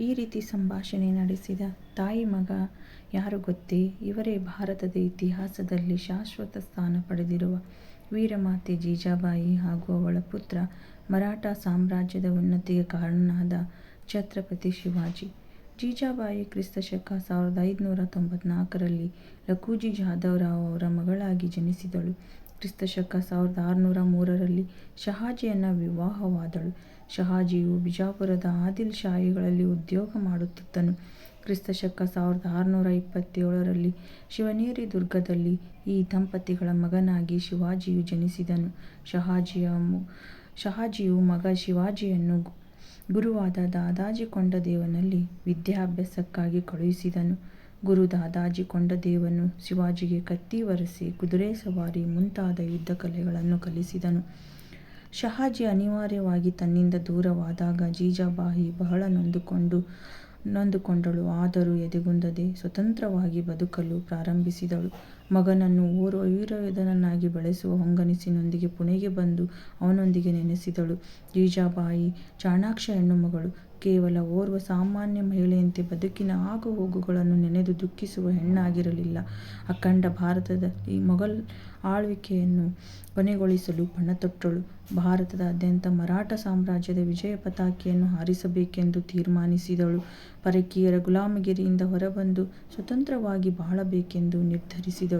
ಈ ರೀತಿ ಸಂಭಾಷಣೆ ನಡೆಸಿದ ತಾಯಿ ಮಗ ಯಾರು ಗೊತ್ತೇ ಇವರೇ ಭಾರತದ ಇತಿಹಾಸದಲ್ಲಿ ಶಾಶ್ವತ ಸ್ಥಾನ ಪಡೆದಿರುವ ವೀರಮಾತೆ ಜೀಜಾಬಾಯಿ ಹಾಗೂ ಅವಳ ಪುತ್ರ ಮರಾಠ ಸಾಮ್ರಾಜ್ಯದ ಉನ್ನತಿಗೆ ಕಾರಣನಾದ ಛತ್ರಪತಿ ಶಿವಾಜಿ. ಜೀಜಾಬಾಯಿ ಕ್ರಿಸ್ತ ಶಕ ಸಾವಿರದ ಐದುನೂರ ತೊಂಬತ್ನಾಲ್ಕರಲ್ಲಿ ಲಖೂಜಿ ಜಾಧವ್ ರಾವ್ ಅವರ ಮಗಳಾಗಿ ಜನಿಸಿದಳು. ಕ್ರಿಸ್ತ ಶಕ ಸಾವಿರದ ಆರುನೂರ ಮೂರರಲ್ಲಿ ಶಹಾಜಿಯನ್ನು ವಿವಾಹವಾದಳು. ಶಹಾಜಿಯು ಬಿಜಾಪುರದ ಆದಿಲ್ ಶಾಹಿಗಳಲ್ಲಿ ಉದ್ಯೋಗ ಮಾಡುತ್ತಿದ್ದನು. ಕ್ರಿಸ್ತ ಶಕ ಸಾವಿರದ ಆರುನೂರ ಇಪ್ಪತ್ತೇಳರಲ್ಲಿ ಶಿವನೇರಿ ದುರ್ಗದಲ್ಲಿ ಈ ದಂಪತಿಗಳ ಮಗನಾಗಿ ಶಿವಾಜಿಯು ಜನಿಸಿದನು. ಶಹಾಜಿಯ ಶಹಾಜಿಯು ಮಗ ಶಿವಾಜಿಯನ್ನು ಗುರುವಾದ ದಾದಾಜಿ ಕೊಂಡದೇವನಲ್ಲಿ ವಿದ್ಯಾಭ್ಯಾಸಕ್ಕಾಗಿ ಕಳುಹಿಸಿದನು. ಗುರು ದಾದಾಜಿ ಕೊಂಡದೇವನು ಶಿವಾಜಿಗೆ ಕತ್ತಿ ವರಸೆ, ಕುದುರೆ ಸವಾರಿ ಮುಂತಾದ ಯುದ್ಧ ಕಲೆಗಳನ್ನು ಕಲಿಸಿದನು. ಶಹಾಜಿ ಅನಿವಾರ್ಯವಾಗಿ ತನ್ನಿಂದ ದೂರವಾದಾಗ ಜೀಜಾಬಾಯಿ ಬಹಳ ನೊಂದುಕೊಂಡು ನೊಂದುಕೊಂಡಳು. ಆದರೂ ಎದೆಗುಂದದೆ ಸ್ವತಂತ್ರವಾಗಿ ಬದುಕಲು ಪ್ರಾರಂಭಿಸಿದಳು. ಮಗನನ್ನು ಓರ್ವ ವೀರಯೋಧನನ್ನಾಗಿ ಬೆಳೆಸುವ ಹೊಂಗನಿಸಿನೊಂದಿಗೆ ಪುಣೆಗೆ ಬಂದು ಅವನೊಂದಿಗೆ ನೆನೆಸಿದಳು ಜೀಜಾಬಾಯಿ ಚಾಣಾಕ್ಷ ಹೆಣ್ಣುಮಗಳು. ಕೇವಲ ಓರ್ವ ಸಾಮಾನ್ಯ ಮಹಿಳೆಯಂತೆ ಬದುಕಿನ ಆಗು-ಹೋಗುಗಳನ್ನು ನೆನೆದು ದುಃಖಿಸುವ ಹೆಣ್ಣಾಗಿರಲಿಲ್ಲ. ಅಖಂಡ ಭಾರತದ ಈ ಮೊಘಲ್ ಆಳ್ವಿಕೆಯನ್ನು ಕೊನೆಗೊಳಿಸಲು ಪಣತೊಟ್ಟಳು. ಭಾರತದಾದ್ಯಂತ ಮರಾಠ ಸಾಮ್ರಾಜ್ಯದ ವಿಜಯ ಪತಾಕೆಯನ್ನು ಹಾರಿಸಬೇಕೆಂದು ತೀರ್ಮಾನಿಸಿದಳು. ಪರಕೀಯರ ಗುಲಾಮಗಿರಿಯಿಂದ ಹೊರಬಂದು ಸ್ವತಂತ್ರವಾಗಿ ಬಾಳಬೇಕೆಂದು ನಿರ್ಧರಿಸಿದಳು.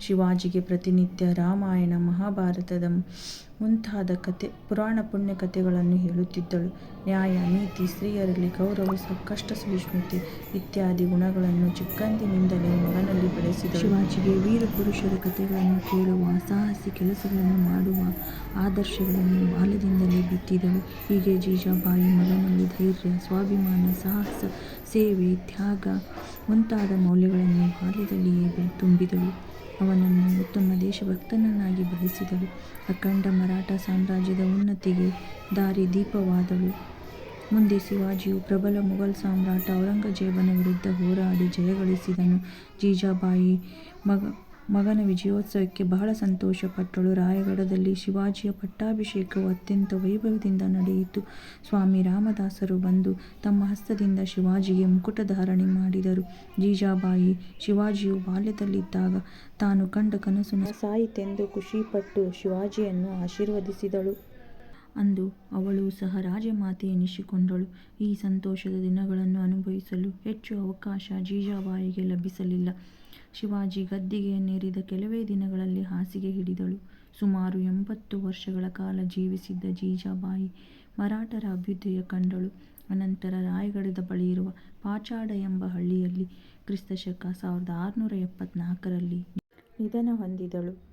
ಶಿವಾಜಿಗೆ ಪ್ರತಿನಿತ್ಯ ರಾಮಾಯಣ, ಮಹಾಭಾರತದ ಮುಂತಾದ ಪುರಾಣ ಪುಣ್ಯ ಕಥೆಗಳನ್ನು ಹೇಳುತ್ತಿದ್ದಳು. ನ್ಯಾಯ, ನೀತಿ, ಸ್ತ್ರೀಯರಲ್ಲಿ ಗೌರವ, ಕಷ್ಟ ಸಹಿಷ್ಣುತೆ ಇತ್ಯಾದಿ ಗುಣಗಳನ್ನು ಚಿಕ್ಕಂದಿನಿಂದಲೇ ಮಗನಲ್ಲಿ ಬೆಳೆಸಿದಳು. ಶಿವಾಜಿಗೆ ವೀರಪುರುಷರ ಕಥೆಗಳನ್ನು ಕೇಳುವ, ಸಾಹಸಿ ಕೆಲಸಗಳನ್ನು ಮಾಡುವ ಆದರ್ಶಗಳನ್ನು ಬಾಲ್ಯದಿಂದಲೇ ಬಿತ್ತಿದಳು. ಹೀಗೆ ಜೀಜಾಬಾಯಿ ಮಗನಲ್ಲಿ ಧೈರ್ಯ, ಸ್ವಾಭಿಮಾನ, ಸಾಹಸ, ಸೇವೆ, ತ್ಯಾಗ ಮುಂತಾದ ಮೌಲ್ಯಗಳನ್ನು ಬಾಲ್ಯದಲ್ಲಿಯೇ ತುಂಬಿದಳು. ಅವನನ್ನು ಉತ್ತಮ ದೇಶಭಕ್ತನನ್ನಾಗಿ ಬೆಳೆಸಿದಳು. ಅಖಂಡ ಮರಾಠ ಸಾಮ್ರಾಜ್ಯದ ಉನ್ನತಿಗೆ ದಾರಿ ದೀಪವಾದವು ಮುಂದೆ ಶಿವಾಜಿಯು ಪ್ರಬಲ ಮೊಘಲ್ ಸಾಮ್ರಾಟ ಔರಂಗಜೇಬನ ವಿರುದ್ಧ ಹೋರಾಡಿ ಜಯಗಳಿಸಿದನು. ಜೀಜಾಬಾಯಿ ಮಗನ ವಿಜಯೋತ್ಸವಕ್ಕೆ ಬಹಳ ಸಂತೋಷಪಟ್ಟಳು. ರಾಯಗಢದಲ್ಲಿ ಶಿವಾಜಿಯ ಪಟ್ಟಾಭಿಷೇಕವು ಅತ್ಯಂತ ವೈಭವದಿಂದ ನಡೆಯಿತು. ಸ್ವಾಮಿ ರಾಮದಾಸರು ಬಂದು ತಮ್ಮ ಹಸ್ತದಿಂದ ಶಿವಾಜಿಗೆ ಮುಕುಟ ಧಾರಣೆ ಮಾಡಿದರು. ಜೀಜಾಬಾಯಿ ಶಿವಾಜಿಯು ಬಾಲ್ಯದಲ್ಲಿದ್ದಾಗ ತಾನು ಕಂಡ ಕನಸು ಸಾಯಿತೆಂದು ಖುಷಿಪಟ್ಟು ಶಿವಾಜಿಯನ್ನು ಆಶೀರ್ವದಿಸಿದಳು. ಅಂದು ಅವಳೂ ಸಹ ರಾಜಮಾತೆ ಎನಿಸಿಕೊಂಡಳು. ಈ ಸಂತೋಷದ ದಿನಗಳನ್ನು ಅನುಭವಿಸಲು ಹೆಚ್ಚು ಅವಕಾಶ ಜೀಜಾಬಾಯಿಗೆ ಲಭಿಸಲಿಲ್ಲ. ಶಿವಾಜಿ ಗದ್ದುಗೆಯನ್ನೇರಿದ ಕೆಲವೇ ದಿನಗಳಲ್ಲಿ ಹಾಸಿಗೆ ಹಿಡಿದಳು. ಸುಮಾರು ಎಂಬತ್ತು ವರ್ಷಗಳ ಕಾಲ ಜೀವಿಸಿದ್ದ ಜೀಜಾಬಾಯಿ ಮರಾಠರ ಅಭ್ಯುದಯ ಕಂಡಳು. ಅನಂತರ ರಾಯಗಢದ ಬಳಿಯಿರುವ ಪಾಚಾಡ ಎಂಬ ಹಳ್ಳಿಯಲ್ಲಿ ಕ್ರಿಸ್ತ ಶಕ ಸಾವಿರದ ಆರುನೂರ ಎಪ್ಪತ್ನಾಲ್ಕರಲ್ಲಿ ನಿಧನ ಹೊಂದಿದಳು.